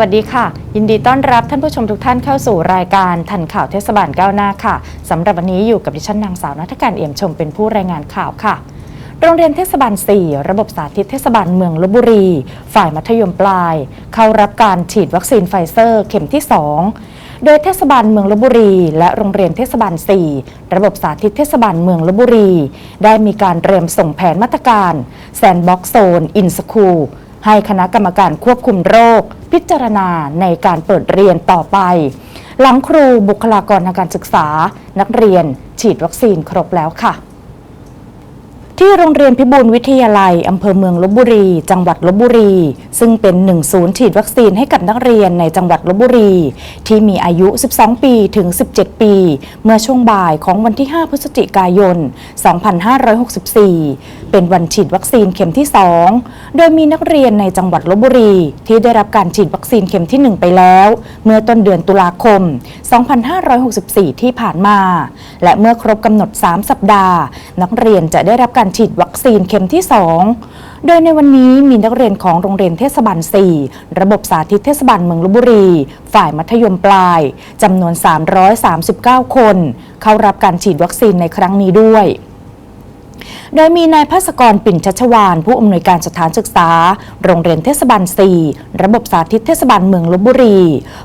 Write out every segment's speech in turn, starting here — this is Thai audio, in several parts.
วัสดีค่ะ ยินดีต้อนรับท่านผู้ชมทุกท่านเข้าสู่รายการทันข่าวเทศบาลก้าวหน้าค่ะสำหรับวันนี้อยู่กับดิฉันนางสาวนัทการเอี่ยมชมเป็นผู้รายงานข่าวค่ะโรงเรียนเทศบาล 4 ระบบสาธิตเทศบาลเมืองลบบุรี ฝ่ายมัธยมปลาย เข้ารับการฉีดวัคซีนไฟเซอร์เข็มที่ 2 โดยเทศบาลเมืองลบบุรี และโรงเรียนเทศบาล 4 ระบบสาธิตเทศบาลเมืองลบบุรี ได้มีการเตรียมส่งแผนมาตรการแซนบ็อกโซนอินสคูล ให้คณะกรรมการควบคุมโรค พิจารณาในการเปิดเรียนต่อไป หลังครูบุคลากรทางการศึกษา นักเรียน ฉีดวัคซีนครบแล้วค่ะ ที่โรงเรียนพิบูลวิทยาลัยอำเภอเมืองลบบุรี จังหวัดลบบุรี ซึ่งเป็นหนึ่งศูนย์ฉีดวัคซีนให้กับนักเรียนในจังหวัดลบบุรี ที่มีอายุ 12 ปีถึง 17 ปี เมื่อช่วงบ่ายของวันที่ 5 พฤศจิกายน 2564เป็นวันฉีดวัคซีนเข็มที่ 2 โดยมีนักเรียนในจังหวัดลบบุรี ที่ได้รับการฉีดวัคซีนเข็มที่ 1 ไปแล้ว เมื่อต้นเดือนตุลาคม 2564 ที่ผ่านมา และเมื่อครบกำหนด 3 สัปดาห์ นักเรียนจะได้รับการฉีดวัคซีนเข็มที่ 2 โดยในวันนี้มีนักเรียนของโรงเรียนเทศบาล 4 ระบบสาธิตเทศบาลเมืองลบบุรี ฝ่ายมัธยมปลายจำนวน 339 คน เข้ารับการฉีดวัคซีนในครั้งนี้ด้วย โดยมีนายภาสกรปิ่นชัชวาน ผู้อำนวยการสถานศึกษา โรงเรียนเทศบาล 4 ระบบสาธิตเทศบาลเมืองลบบุรี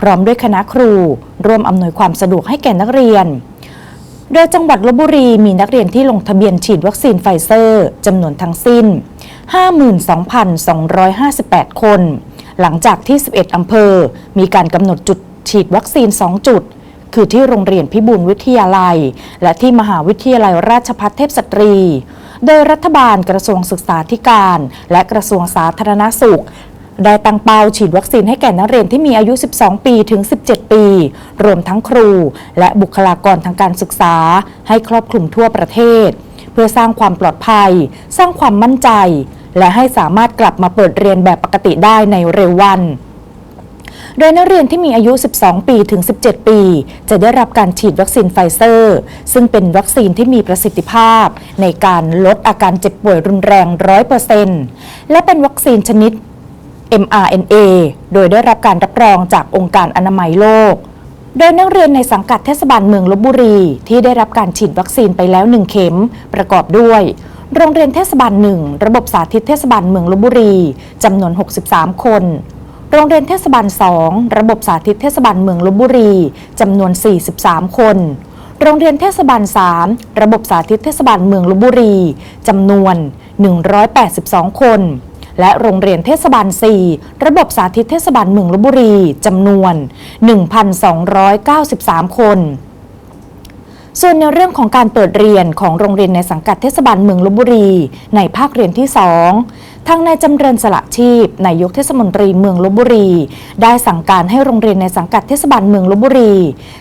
พร้อมด้วยคณะครู ร่วมอำนวยความสะดวกให้แก่นักเรียนโดยจังหวัดลบบุรีมีนักเรียนที่ลงทะเบียนฉีดวัคซีนไฟเซอร์จำนวนทั้งสิ้น 52,258 คน หลังจากที่ 11 อำเภอ มีการกำหนดจุดฉีดวัคซีน 2 จุด คือที่โรงเรียนพิบูลวิทยาลัย และที่มหาวิทยาลัยราชภัฏเทพสตรี โดยรัฐบาลกระทรวงศึกษาธิการ และกระทรวงสาธารณสุขได้ตั้งเป้าฉีดวัคซีนให้แก่นักเรียนที่มีอายุ 12 ปีถึง 17 ปี รวมทั้งครู และบุคลากรทางการศึกษา ให้ครอบคลุมทั่วประเทศ เพื่อสร้างความปลอดภัย สร้างความมั่นใจ และให้สามารถกลับมาเปิดเรียนแบบปกติได้ในเร็ววัน โดยนักเรียนที่มีอายุ 12 ปีถึง 17 ปี จะได้รับการฉีดวัคซีนไฟเซอร์ ซึ่งเป็นวัคซีนที่มีประสิทธิภาพ ในการลดอาการเจ็บป่วยรุนแรง 100%และเป็นวัคซีนชนิด mRNA โดยได้รับการรับรองจากองค์การอนามัยโลก โดยนักเรียนในสังกัดเทศบาลเมืองลบบุรี ที่ได้รับการฉีดวัคซีนไปแล้ว1เข็ม ประกอบด้วย โรงเรียนเทศบาลหนึ่งระบบสาธิตเทศบาลเมืองลบบุรีจำนวน 63 คน โรงเรียนเทศบาล 2 ระบบสาธิตเทศบาลเมืองลบบุรีจำนวน 43 คน โรงเรียนเทศบาล 3 ระบบสาธิตเทศบาลเมืองลบบุรีจำนวน 182 คน และโรงเรียนเทศบาล 4 ระบบสาธิตเทศบาลเมืองลบบุรีจำนวน 1,293 คนส่วนในเรื่องของการเปิดเรียนของโรงเรียนในสังกัดเทศบาลเมืองลบบุรี ในภาคเรียนที่ 2 ทางนายจำเริญสละชีพนายกเทศมนตรีเมืองลบบุรี ได้สั่งการให้โรงเรียนในสังกัดเทศบาลเมืองลบบุรี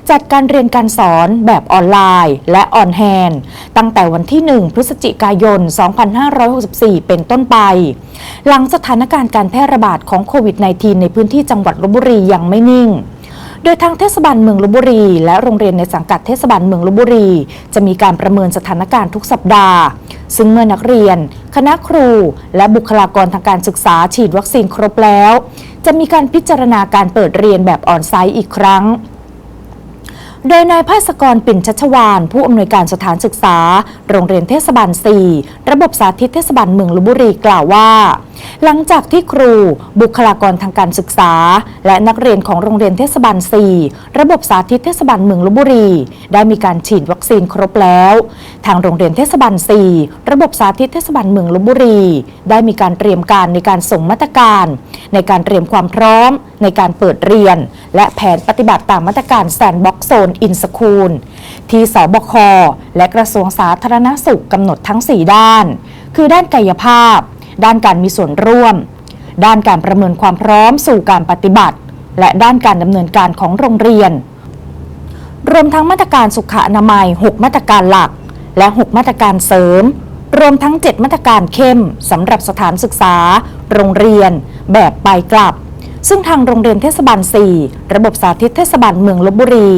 จัดการเรียนการสอนแบบออนไลน์ และออนแฮนตั้งแต่วันที่ 1 พฤศจิกายน 2564 เป็นต้นไป หลังสถานการณ์การแพร่ระบาดของโควิด -19 ในพื้นที่จังหวัดลบบุรียังไม่นิ่ง โดยทางเทศบาลเมืองลบบุรี และโรงเรียนในสังกัดเทศบาลเมืองลบบุรี จะมีการประเมินสถานการณ์ทุกสัปดาห์ ซึ่งเมื่อนักเรียน คณะครู และบุคลากรทางการศึกษาฉีดวัคซีนครบแล้ว จะมีการพิจารณาการเปิดเรียนแบบออนไซต์อีกครั้งโดยนายภาสกรปิ่นชัชวาน ผู้อำนวยการสถานศึกษา โรงเรียนเทศบาล 4 ระบบสาธิตเทศบาลเมืองลบบุรีกล่าวว่า หลังจากที่ครู บุคลากรทางการศึกษา และนักเรียนของโรงเรียนเทศบาล 4 ระบบสาธิตเทศบาลเมืองลบบุรี ได้มีการฉีดวัคซีนครบแล้ว ทางโรงเรียนเทศบาล 4 ระบบสาธิตเทศบาลเมืองลบบุรี ได้มีการเตรียมการในการส่งมาตรการ ในการเตรียมความพร้อม ในการเปิดเรียน และแผนปฏิบัติตามมาตรการแซนบ็อกโซนอินสคูลที่สบคและกระทรวงสาธารณสุขกำหนดทั้ง 4 ด้าน คือด้านกายภาพ ด้านการมีส่วนร่วม ด้านการประเมินความพร้อมสู่การปฏิบัติ และด้านการดำเนินการของโรงเรียน รวมทั้งมาตรการสุขอนามัย 6 มาตรการหลัก และ 6 มาตรการเสริม รวมทั้ง 7 มาตรการเข้มสำหรับสถานศึกษา โรงเรียน แบบไปกลับซึ่งทางโรงเรียนเทศบาล 4 ระบบสาธิตเทศบาลเมืองลบบุรี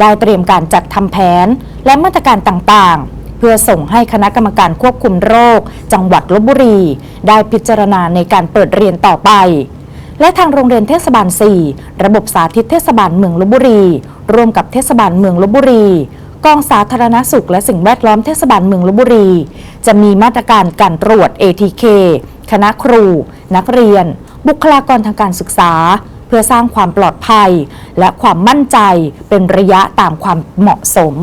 ได้เตรียมการจัดทำแผน และมาตรการต่างๆ เพื่อส่งให้คณะกรรมการควบคุมโรค จังหวัดลบบุรี ได้พิจารณาในการเปิดเรียนต่อไป และทางโรงเรียนเทศบาล 4 ระบบสาธิตเทศบาลเมืองลบบุรี ร่วมกับเทศบาลเมืองลบบุรีกองสาธารณสุขและสิ่งแวดล้อมเทศบาลเมืองลบบุรี จะมีมาตรการการตรวจ ATK คณะครู นักเรียน บุคลากรทางการศึกษา เพื่อสร้างความปลอดภัย และความมั่นใจเป็นระยะตามความเหมาะสม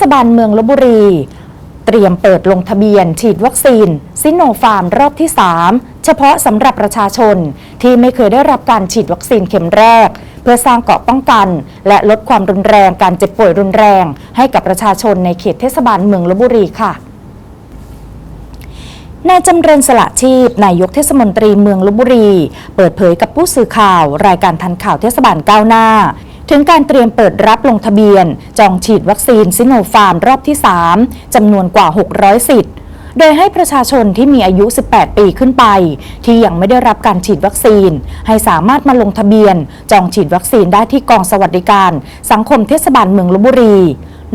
ศบาลเมืองลบบุรี เตรียมเปิดลงทะเบียน ฉีดวัคซีน ซิโนฟาร์มรอบที่ 3 เฉพาะสำหรับประชาชน ที่ไม่เคยได้รับการฉีดวัคซีนเข็มแรก เพื่อสร้างเกราะป้องกัน และลดความรุนแรงการเจ็บป่วยรุนแรง ให้กับประชาชนในเขตเทศบาลเมืองลบบุรีค่ะนายจำเริญสละชีพ นายกเทศมนตรีเมืองลบบุรี เปิดเผยกับผู้สื่อข่าว รายการทันข่าวเทศบาลก้าวหน้า ถึงการเตรียมเปิดรับลงทะเบียน จองฉีดวัคซีนซิโนฟาร์มรอบที่ 3จำนวนกว่า 600 สิทธิ์โดยให้ประชาชนที่มีอายุ 18 ปีขึ้นไป ที่ยังไม่ได้รับการฉีดวัคซีน ให้สามารถมาลงทะเบียน จองฉีดวัคซีนได้ที่กองสวัสดิการ สังคมเทศบาลเมืองลบบุรี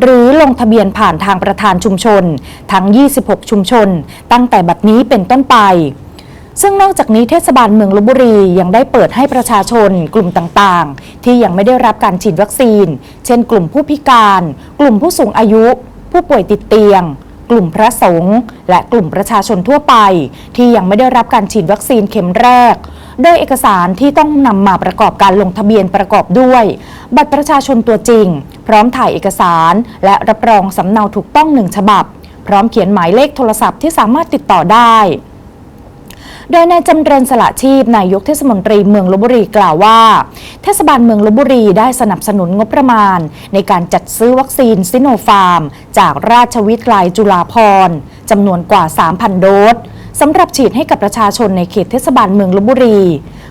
หรือลงทะเบียนผ่านทางประธานชุมชน ทั้ง 26 ชุมชน ตั้งแต่บัดนี้เป็นต้นไป ซึ่งนอกจากนี้เทศบาลเมืองลบบุรียังได้เปิดให้ประชาชนกลุ่มต่างๆ ที่ยังไม่ได้รับการฉีดวัคซีน เช่น กลุ่มผู้พิการ กลุ่มผู้สูงอายุ ผู้ป่วยติดเตียง กลุ่มพระสงฆ์และกลุ่มประชาชนทั่วไป ที่ยังไม่ได้รับการฉีดวัคซีนเข็มแรก โดยเอกสารที่ต้องนำมาประกอบการลงทะเบียนประกอบด้วย บัตรประชาชนตัวจริง พร้อมถ่ายเอกสาร และรับรองสำเนาถูกต้องหนึ่งฉบับ พร้อมเขียนหมายเลขโทรศัพท์ที่สามารถติดต่อได้ โดยนายจำเริญสละชีพนายกเทศมนตรีเมืองลบบุรีกล่าวว่า เทศบาลเมืองลบบุรีได้สนับสนุนงบประมาณ ในการจัดซื้อวัคซีนซิโนฟาร์ม จากราชวิทยาลัยจุฬาภรณ์จำนวนกว่า 3,000 โดสสำหรับฉีดให้กับประชาชนในเขตเทศบาลเมืองลบบุรี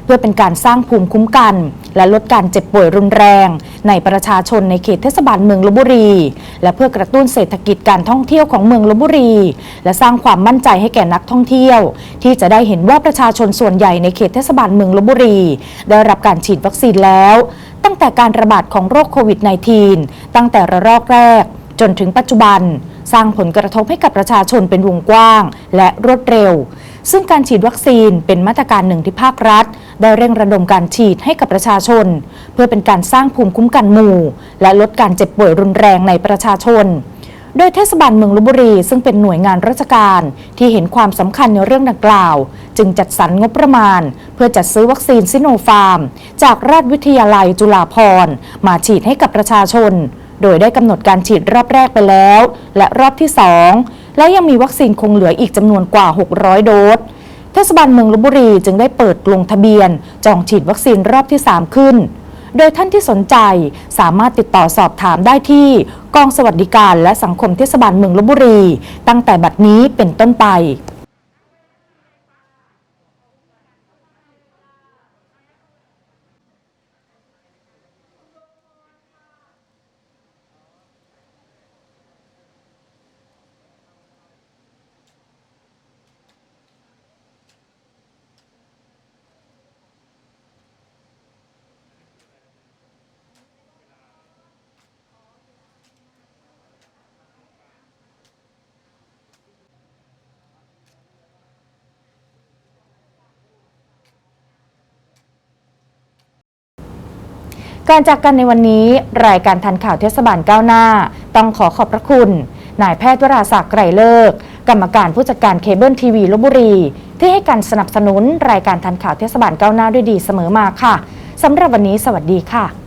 เพื่อเป็นการสร้างภูมิคุ้มกัน และลดการเจ็บป่วยรุนแรง ในประชาชนในเขตเทศบาลเมืองลบบุรี และเพื่อกระตุ้นเศรษฐกิจการท่องเที่ยวของเมืองลบบุรี และสร้างความมั่นใจให้แก่นักท่องเที่ยว ที่จะได้เห็นว่าประชาชนส่วนใหญ่ในเขตเทศบาลเมืองลบบุรี ได้รับการฉีดวัคซีนแล้ว ตั้งแต่การระบาดของโรคโควิด -19 ตั้งแต่ระลอกแรก จนถึงปัจจุบัน สร้างผลกระทบให้กับประชาชนเป็นวงกว้าง และรวดเร็ว ซึ่งการฉีดวัคซีนเป็นมาตรการหนึ่งที่ภาครัฐ ได้เร่งระดมการฉีดให้กับประชาชน เพื่อเป็นการสร้างภูมิคุ้มกันหมู่ และลดการเจ็บป่วยรุนแรงในประชาชน โดยเทศบาลเมืองลบบุรี ซึ่งเป็นหน่วยงานราชการที่เห็นความสำคัญในเรื่องดังกล่าว จึงจัดสรรงบประมาณ เพื่อจัดซื้อวัคซีนซิโนฟาร์ม จากราชวิทยาลัยจุฬาภรณ์มาฉีดให้กับประชาชนโดยได้กำหนดการฉีดรอบแรกไปแล้ว และรอบที่ 2 และยังมีวัคซีนคงเหลืออีกจำนวนกว่า 600 โดสเทศบาลเมืองลบบุรีจึงได้เปิดลงทะเบียน จองฉีดวัคซีนรอบที่ 3 ขึ้น โดยท่านที่สนใจสามารถติดต่อสอบถามได้ที่กองสวัสดิการและสังคมเทศบาลเมืองลบบุรี ตั้งแต่บัดนี้เป็นต้นไป การจากกันในวันนี้รายการทันข่าวเทศบาลก้าวหน้า ต้องขอขอบพระคุณ นายแพทย์วราศักดิ์ไกรเลิก กรรมการผู้จัดการเคเบิลทีวีลบบุรี ที่ให้การสนับสนุนรายการทันข่าวเทศบาลก้าวหน้าด้วยดีเสมอมาค่ะสำหรับวันนี้สวัสดีค่ะ